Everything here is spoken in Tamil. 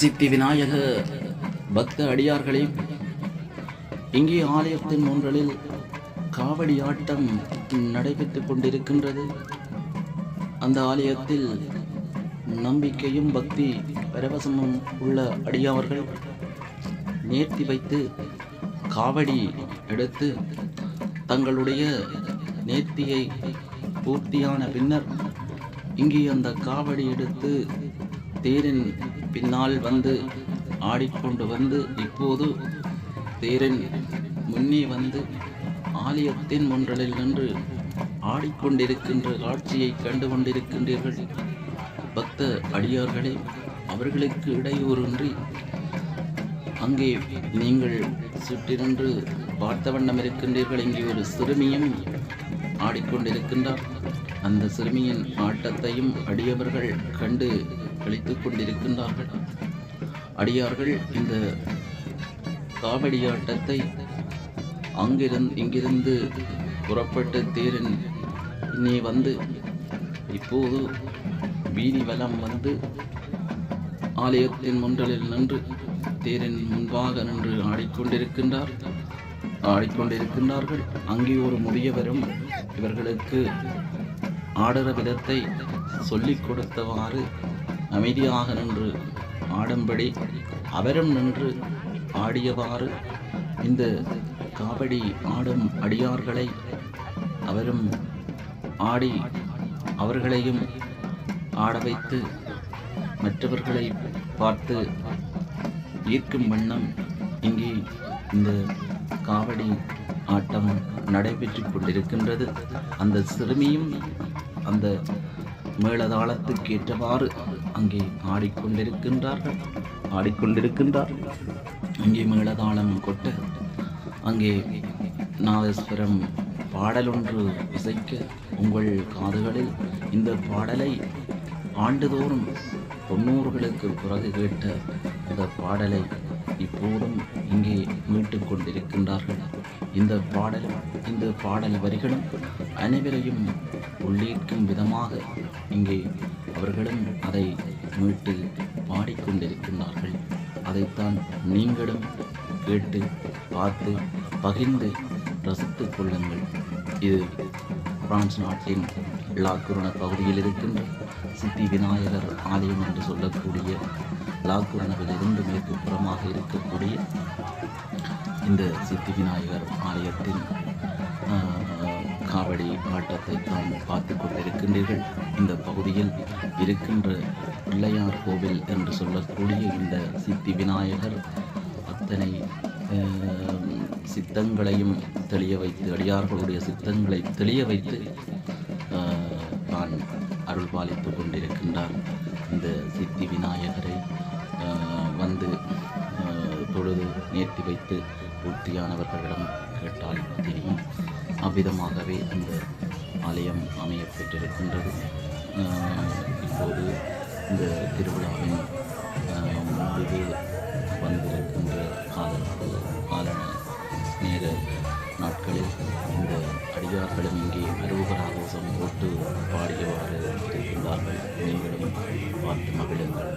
சித்தி விநாயக பக்த அடியார்களே இங்கே ஆலயத்தின் ஒன்றலில் காவடி ஆட்டம் நடைபெற்றுக் கொண்டிருக்கின்றது. அந்த ஆலயத்தில் நம்பிக்கையும் பக்தி பரவசமும் உள்ள அடியார்கள் நேர்த்தி வைத்து காவடி எடுத்து தங்களுடைய நேர்த்தியை பூர்த்தியான பின்னர் இங்கே அந்த காவடி எடுத்து தேரின் பின்னால் வந்து ஆடிக்கொண்டு வந்து இப்போது தேரின் முன்னே வந்து ஆலயத்தின் ஒன்றலில் நின்று ஆடிக்கொண்டிருக்கின்ற காட்சியை கண்டு கொண்டிருக்கின்றீர்கள் பக்த அடியார்களே அவர்களுக்கு இடையூறின்றி அங்கே நீங்கள் சுற்றினின்று பார்த்த வண்ணம் இருக்கின்றீர்கள். இங்கே ஒரு சிறுமியும் ஆடிக்கொண்டிருக்கின்றார். அந்த சிறுமியின் ஆட்டத்தையும் அடியவர்கள் கண்டு கழித்துக் கொண்டிருக்கின்றார்கள். அடியார்கள் இந்த காவடி ஆட்டத்தை அங்கிருந்து இங்கிருந்து புறப்பட்டு தேரின் நீ வந்து இப்போது வீதி வலம் வந்து ஆலயத்தின் முன்றலில் நின்று தேரின் முன்பாக நின்று ஆடிக்கொண்டிருக்கின்றார் ஆடிக்கொண்டிருக்கின்றார்கள். அங்கே ஒரு முதியவரும் இவர்களுக்கு ஆடுற விதத்தை சொல்லிக் கொடுத்தவாறு அமைதியாக நின்று ஆடும்படி அவரும் நின்று ஆடியவாறு இந்த காவடி ஆடும் அடியார்களை அவரும் ஆடி அவர்களையும் ஆட வைத்து மற்றவர்களை பார்த்து ஈர்க்கும் வண்ணம் இங்கே இந்த காவடி ஆட்டம் நடைபெற்று கொண்டிருக்கின்றது. அந்த சிறுமியும் அந்த மேளதாளத்துக்கு ஏற்றவாறு அங்கே ஆடிக்கொண்டிருக்கின்றார்கள். ஆடிக்கொண்டிருக்கின்றார். அங்கே மேளதாளம் கொட்ட அங்கே நாதஸ்வரம் பாடலொன்று இசைக்க உங்கள் காதுகளில் இந்த பாடலை ஆண்டுதோறும் தொண்ணூறுகளுக்கு பிறகு கேட்ட இந்த பாடலை இப்போதும் இங்கே மீட்டுக் கொண்டிருக்கின்றார்கள் இந்த பாடல் இந்த பாடல் வரிகளும் அனைவரையும் உள்ளீர்க்கும் விதமாக இங்கே அவர்களும் அதை மீட்டு பாடிக்கொண்டிருக்கின்றார்கள். அதைத்தான் நீங்களும் கேட்டு பார்த்து பகிர்ந்து ரசித்து கொள்ளுங்கள். இது பிரான்ஸ் நாட்டின் லாக்குரண பகுதியில் இருக்கின்ற சித்தி விநாயகர் ஆலயம் என்று சொல்லக்கூடிய லாக்குரணவிலிருந்து மேற்கு புறமாக இருக்கக்கூடிய இந்த சித்தி விநாயகர் ஆலயத்தின் காவடி ஆட்டத்தை தான் பார்த்து கொண்டிருக்கின்றீர்கள். இந்த பகுதியில் இருக்கின்ற பிள்ளையார் கோவில் என்று சொல்லக்கூடிய இந்த சித்தி விநாயகர் அத்தனை சித்தங்களையும் தெளிய வைத்து அடியார்களுடைய சித்தங்களை தெளிய வைத்து தான் அருள் பாலித்து கொண்டிருக்கின்றார். இந்த சித்தி விநாயகரை வந்து தொழுது நேர்த்தி வைத்து புத்தியானவர்களிடம் கேட்டால் தெரியும். அவ்விதமாகவே இந்த ஆலயம் அமையப்பெற்றிருக்கின்றது. இப்போது இந்த திருவிழாவின் முடிவு வந்திருக்கின்ற காலத்து கால நேர நாட்களில் இந்த அடியார்களும் இங்கே அருவகராகவசம் போட்டு பாடியவாறு இருக்கின்றார்கள். நீங்களும் பார்த்து மகிழுங்கள்.